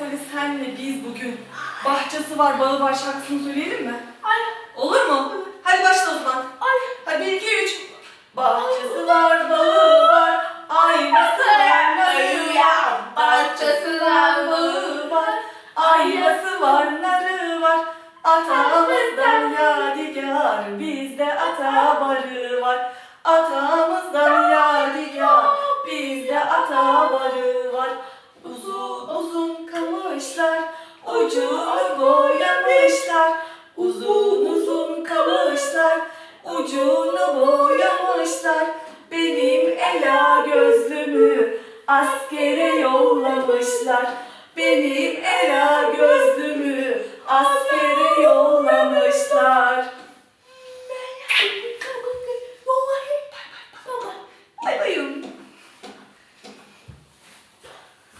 Anne biz bugün bahçesi var, bağı var şarkısını söyleyelim mi? Ay, Olur mu? Hadi başla o zaman. ay. Hadi bir, iki, üç. Bahçesi var, bağı var, aynası var, narı var. Bahçesi var, bağı var, aynası var, narı var. Atamızdan yadigar, bizde ata barı var. Atamızdan ucunu boyamışlar. Benim ela gözlümü askere yollamışlar. Benim ela gözlümü